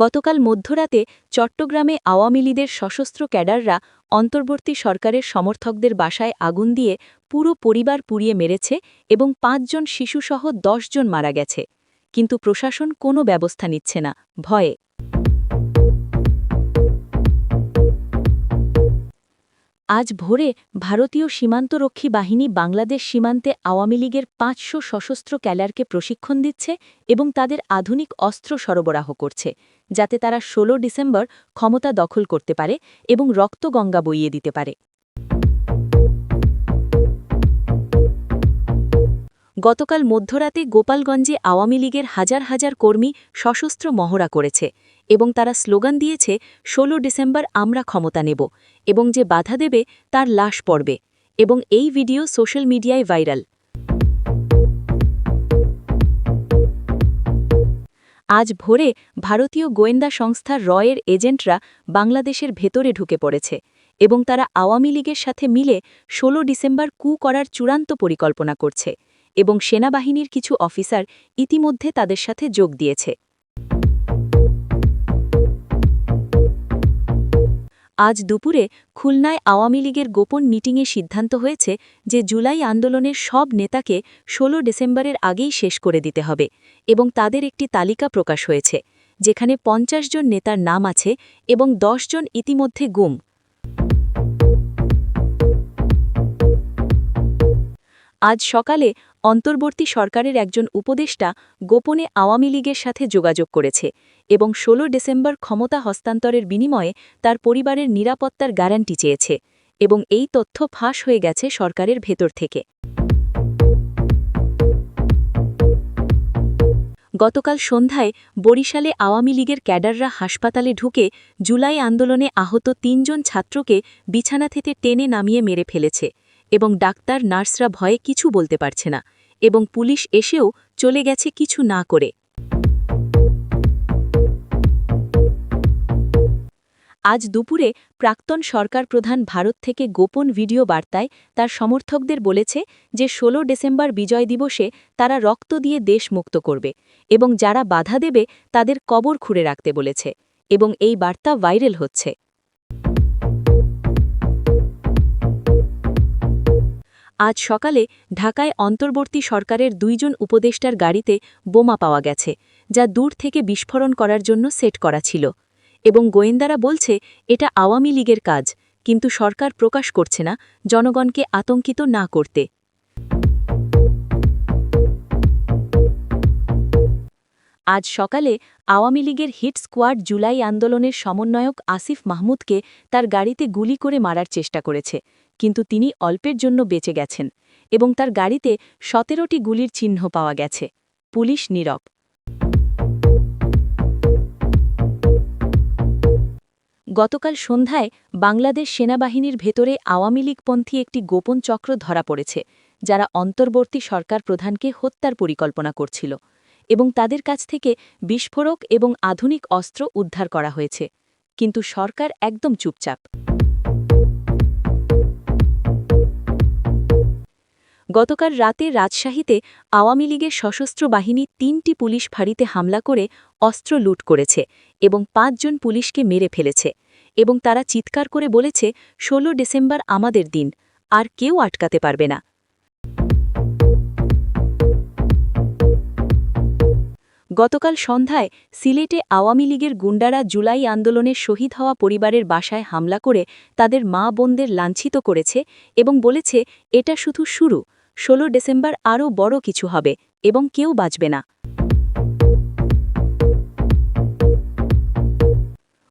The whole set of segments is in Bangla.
গতকাল মধ্যরাতে চট্টগ্রামে আওয়ামী লীগের সশস্ত্র ক্যাডাররা অন্তর্বর্তী সরকারের সমর্থকদের বাসায় আগুন দিয়ে পুরো পরিবার পুড়িয়ে মেরেছে এবং পাঁচজন শিশুসহ জন মারা গেছে। কিন্তু প্রশাসন কোনো ব্যবস্থা নিচ্ছে না। ভয়ে আজ ভোরে ভারতীয় সীমান্তরক্ষী বাহিনী বাংলাদেশ সীমান্তে আওয়ামী লীগের পাঁচশো সশস্ত্র ক্যালারকে প্রশিক্ষণ দিচ্ছে এবং তাদের আধুনিক অস্ত্র সরবরাহ করছে, যাতে তারা ১৬ ডিসেম্বর ক্ষমতা দখল করতে পারে এবং রক্তগঙ্গা বইয়ে দিতে পারে। গতকাল মধ্যরাতে গোপালগঞ্জে আওয়ামী লীগের হাজার হাজার কর্মী সশস্ত্র মহড়া করেছে। এবং তারা স্লোগান দিয়েছে ১৬ ডিসেম্বর আমরা ক্ষমতা নেব এবং যে বাধা দেবে তার লাশ পড়বে। এবং এই ভিডিও সোশ্যাল মিডিয়ায় ভাইরাল। আজ ভোরে ভারতীয় গোয়েন্দা সংস্থা রয়ের এজেন্টরা বাংলাদেশের ভেতরে ঢুকে পড়েছে এবং তারা আওয়ামী লীগের সাথে মিলে ১৬ ডিসেম্বর কু করার চূড়ান্ত পরিকল্পনা করছে এবং সেনাবাহিনীর কিছু অফিসার ইতিমধ্যে তাদের সাথে যোগ দিয়েছে। আজ দুপুরে খুলনায় আওয়ামী লীগের গোপন মিটিংয়ে সিদ্ধান্ত হয়েছে যে জুলাই আন্দোলনের সব নেতাকে ১৬ ডিসেম্বরের আগেই শেষ করে দিতে হবে এবং তাদের একটি তালিকা প্রকাশ হয়েছে, যেখানে ৫০ জন নেতার নাম আছে এবং ১০ জন ইতিমধ্যে গুম। আজ সকালে অন্তর্বর্তী সরকারের একজন উপদেষ্টা গোপনে আওয়ামী লীগের সাথে যোগাযোগ করেছে এবং ১৬ ডিসেম্বর ক্ষমতা হস্তান্তরের বিনিময়ে তার পরিবারের নিরাপত্তার গ্যারান্টি চেয়েছে এবং এই তথ্য ফাঁস হয়ে গেছে সরকারের ভেতর থেকে। গতকাল সন্ধ্যায় বরিশালে আওয়ামী লীগের ক্যাডাররা হাসপাতালে ঢুকে জুলাই আন্দোলনে আহত তিনজন ছাত্রকে বিছানা থেকে টেনে নামিয়ে মেরে ফেলেছে। এবং ডাক্তার নার্সরা ভয়ে কিছু বলতে পারছে না এবং পুলিশ এসেও চলে গেছে কিছু না করে। আজ দুপুরে প্রাক্তন সরকার প্রধান ভারত থেকে গোপন ভিডিও বার্তায় তার সমর্থকদের বলেছে যে ১৬ ডিসেম্বর বিজয় দিবসে তারা রক্ত দিয়ে দেশ মুক্ত করবে এবং যারা বাধা দেবে তাদের কবর খুঁড়ে রাখতে বলেছে এবং এই বার্তা ভাইরাল হচ্ছে। আজ সকালে ঢাকায় অন্তর্বর্তী সরকারের দুইজন উপদেষ্টার গাড়িতে বোমা পাওয়া গেছে, যা দূর থেকে বিস্ফোরণ করার জন্য সেট করা ছিল। এবং গোয়েন্দারা বলছে, এটা আওয়ামী লীগের কাজ, কিন্তু সরকার প্রকাশ করছে না, জনগণকে আতঙ্কিত না করতে। আজ সকালে আওয়ামী লীগের হিট স্কোয়াড জুলাই আন্দোলনের সমন্বয়ক আসিফ মাহমুদকে তার গাড়িতে গুলি করে মারার চেষ্টা করেছে কিন্তু তিনি অল্পের জন্য বেঁচে গেছেন এবং তার গাড়িতে সতেরোটি গুলির চিহ্ন পাওয়া গেছে। পুলিশ নীরব। গতকাল সন্ধ্যায় বাংলাদেশ সেনাবাহিনীর ভেতরে আওয়ামী লীগপন্থী একটি গোপন চক্র ধরা পড়েছে, যারা অন্তর্বর্তী সরকার প্রধানকে হত্যার পরিকল্পনা করছিল এবং তাদের কাছ থেকে বিস্ফোরক এবং আধুনিক অস্ত্র উদ্ধার করা হয়েছে। কিন্তু সরকার একদম চুপচাপ। গতকাল রাতে রাজশাহীতে আওয়ামী লীগের সশস্ত্র বাহিনী তিনটি পুলিশ ফাঁড়িতে হামলা করে অস্ত্র লুট করেছে এবং পাঁচজন পুলিশকে মেরে ফেলেছে এবং তারা চিৎকার করে বলেছে ১৬ ডিসেম্বর আমাদের দিন, আর কেউ আটকাতে পারবে না। গতকাল সন্ধ্যায় সিলেটে আওয়ামী লীগের গুন্ডারা জুলাই আন্দোলনের শহীদ হওয়া পরিবারের বাসায় হামলা করে তাদের মা বোনদের লাঞ্ছিত করেছে এবং বলেছে, এটা শুধু শুরু। ১৬ ডিসেম্বর আরও বড় কিছু হবে এবং কেউ বাঁচবে না।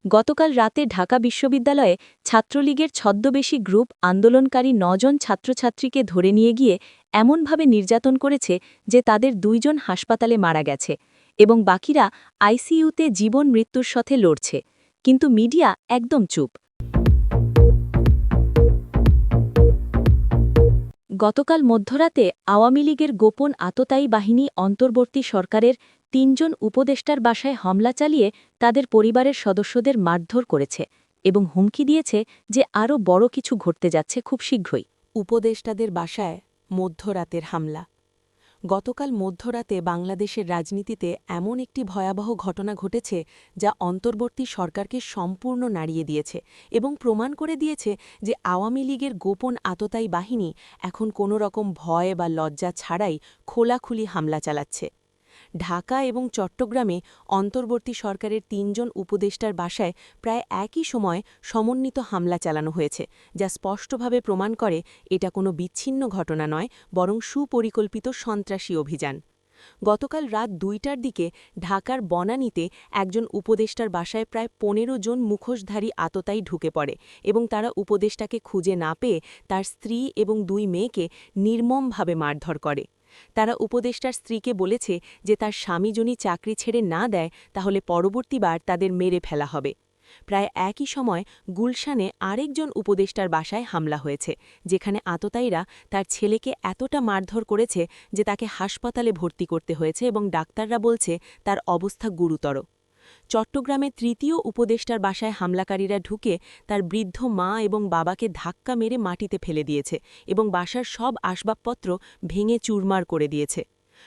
গতকাল রাতে ঢাকা বিশ্ববিদ্যালয়ে ছাত্রলীগের ছদ্মবেশী গ্রুপ আন্দোলনকারী নজন ছাত্রছাত্রীকে ধরে নিয়ে গিয়ে এমনভাবে নির্যাতন করেছে যে তাদের দুইজন হাসপাতালে মারা গেছে এবং বাকিরা আইসিইউতে জীবন মৃত্যুর সাথে লড়ছে। কিন্তু মিডিয়া একদম চুপ। গতকাল মধ্যরাতে আওয়ামী লীগের গোপন আততায়ী বাহিনী অন্তর্বর্তী সরকারের তিনজন উপদেষ্টার বাসায় হামলা চালিয়ে তাদের পরিবারের সদস্যদের মারধর করেছে এবং হুমকি দিয়েছে যে আরও বড় কিছু ঘটতে যাচ্ছে খুব শীঘ্রই। উপদেষ্টাদের বাসায় মধ্যরাতের হামলা গতকাল মধ্যরাতে বাংলাদেশের রাজনীতিতে এমন একটি ভয়াবহ ঘটনা ঘটেছে যা অন্তর্বর্তী সরকারকে সম্পূর্ণ নাড়িয়ে দিয়েছে এবং প্রমাণ করে দিয়েছে যে আওয়ামী লীগের গোপন আততায়ী বাহিনী এখন কোনো রকম ভয় বা লজ্জা ছাড়াই খোলাখুলি হামলা চালাচ্ছে। ঢাকা এবং চট্টগ্রামে অন্তর্বর্তী সরকারের তিনজন উপদেষ্টার বাসায় প্রায় একই সময় সমন্বিত হামলা চালানো হয়েছে, যা স্পষ্টভাবে প্রমাণ করে এটা কোনো বিচ্ছিন্ন ঘটনা নয়, বরং সুপরিকল্পিত সন্ত্রাসী অভিযান। গতকাল রাত দুইটার দিকে ঢাকার বনানীতে একজন উপদেষ্টার বাসায় প্রায় পনেরো জন মুখোশধারী আততায়ী ঢুকে পড়ে এবং তারা উপদেষ্টাকে খুঁজে না পেয়ে তার স্ত্রী এবং দুই মেয়েকে নির্মমভাবে মারধর করে। তারা উপদেষ্টার স্ত্রীকে বলেছে যে তার স্বামী যদি চাকরি ছেড়ে না দেয়, তাহলে পরবর্তীবার তাদের মেরে ফেলা হবে। প্রায় একই সময় গুলশানে আরেকজন উপদেষ্টার বাসায় হামলা হয়েছে, যেখানে আততায়ীরা তার ছেলেকে এতটা মারধর করেছে যে তাকে হাসপাতালে ভর্তি করতে হয়েছে এবং ডাক্তাররা বলছে তার অবস্থা গুরুতর। চট্টগ্রামে তৃতীয় উপদেষ্টার বাসায় হামলাকারীরা ঢুকে তার বৃদ্ধ মা এবং বাবাকে ধাক্কা মেরে মাটিতে ফেলে দিয়েছে এবং বাসার সব আসবাবপত্র ভেঙে চুরমার করে দিয়েছে।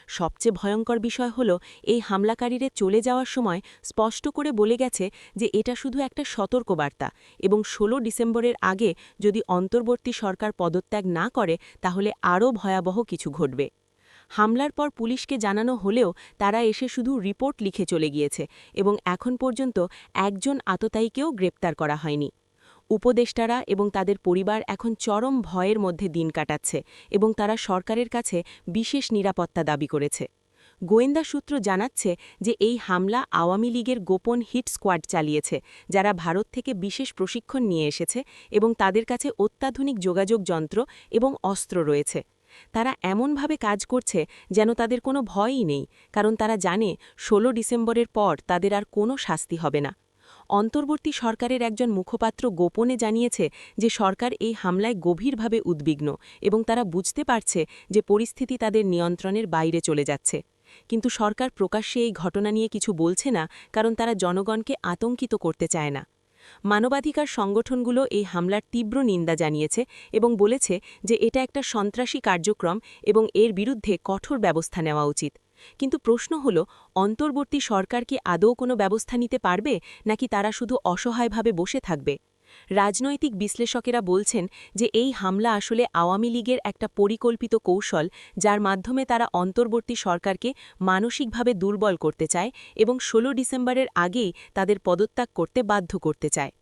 সবচেয়ে ভয়ঙ্কর বিষয় হল, এই হামলাকারীরে চলে যাওয়ার সময় স্পষ্ট করে বলে গেছে যে এটা শুধু একটা সতর্কবার্তা এবং ১৬ ডিসেম্বরের আগে যদি অন্তর্বর্তী সরকার পদত্যাগ না করে, তাহলে আরও ভয়াবহ কিছু ঘটবে। হামলার পর পুলিশকে জানানো হলেও তারা এসে শুধু রিপোর্ট লিখে চলে গিয়েছে এবং এখন পর্যন্ত একজন আততায়ীকেও গ্রেপ্তার করা হয়নি। উপদেষ্টারা এবং তাদের পরিবার এখন চরম ভয়ের মধ্যে দিন কাটাচ্ছে এবং তারা সরকারের কাছে বিশেষ নিরাপত্তা দাবি করেছে। গোয়েন্দা সূত্র জানাচ্ছে যে এই হামলা আওয়ামী লীগের গোপন হিট স্কোয়াড চালিয়েছে, যারা ভারত থেকে বিশেষ প্রশিক্ষণ নিয়ে এসেছে এবং তাদের কাছে অত্যাধুনিক যোগাযোগ যন্ত্র এবং অস্ত্র রয়েছে। তারা এমনভাবে কাজ করছে যেন তাদের কোনো ভয়ই নেই, কারণ তারা জানে ১৬ ডিসেম্বরের পর তাদের আর কোনো শাস্তি হবে না। অন্তর্বর্তী সরকারের একজন মুখপাত্র গোপনে জানিয়েছে যে সরকার এই হামলায় গভীরভাবে উদ্বিগ্ন এবং তারা বুঝতে পারছে যে পরিস্থিতি তাদের নিয়ন্ত্রণের বাইরে চলে যাচ্ছে। কিন্তু সরকার প্রকাশ্যে এই ঘটনা নিয়ে কিছু বলছে না, কারণ তারা জনগণকে আতঙ্কিত করতে চায় না। মানবাধিকার সংগঠনগুলো এই হামলার তীব্র নিন্দা জানিয়েছে এবং বলেছে যে এটা একটা সন্ত্রাসী কার্যক্রম এবং এর বিরুদ্ধে কঠোর ব্যবস্থা নেওয়া উচিত। কিন্তু প্রশ্ন হল, অন্তর্বর্তী সরকার কি আদৌ কোনো ব্যবস্থা নিতে পারবে নাকি তারা শুধু অসহায়ভাবে বসে থাকবে? রাজনৈতিক বিশ্লেষকেরা বলছেন যে এই হামলা আসলে আওয়ামী লীগের একটা পরিকল্পিত কৌশল যার মাধ্যমে তারা অন্তর্বর্তী সরকারকে মানসিকভাবে দুর্বল করতে চায় এবং ১৬ ডিসেম্বরের আগেই তাদের পদত্যাগ করতে বাধ্য করতে চায়।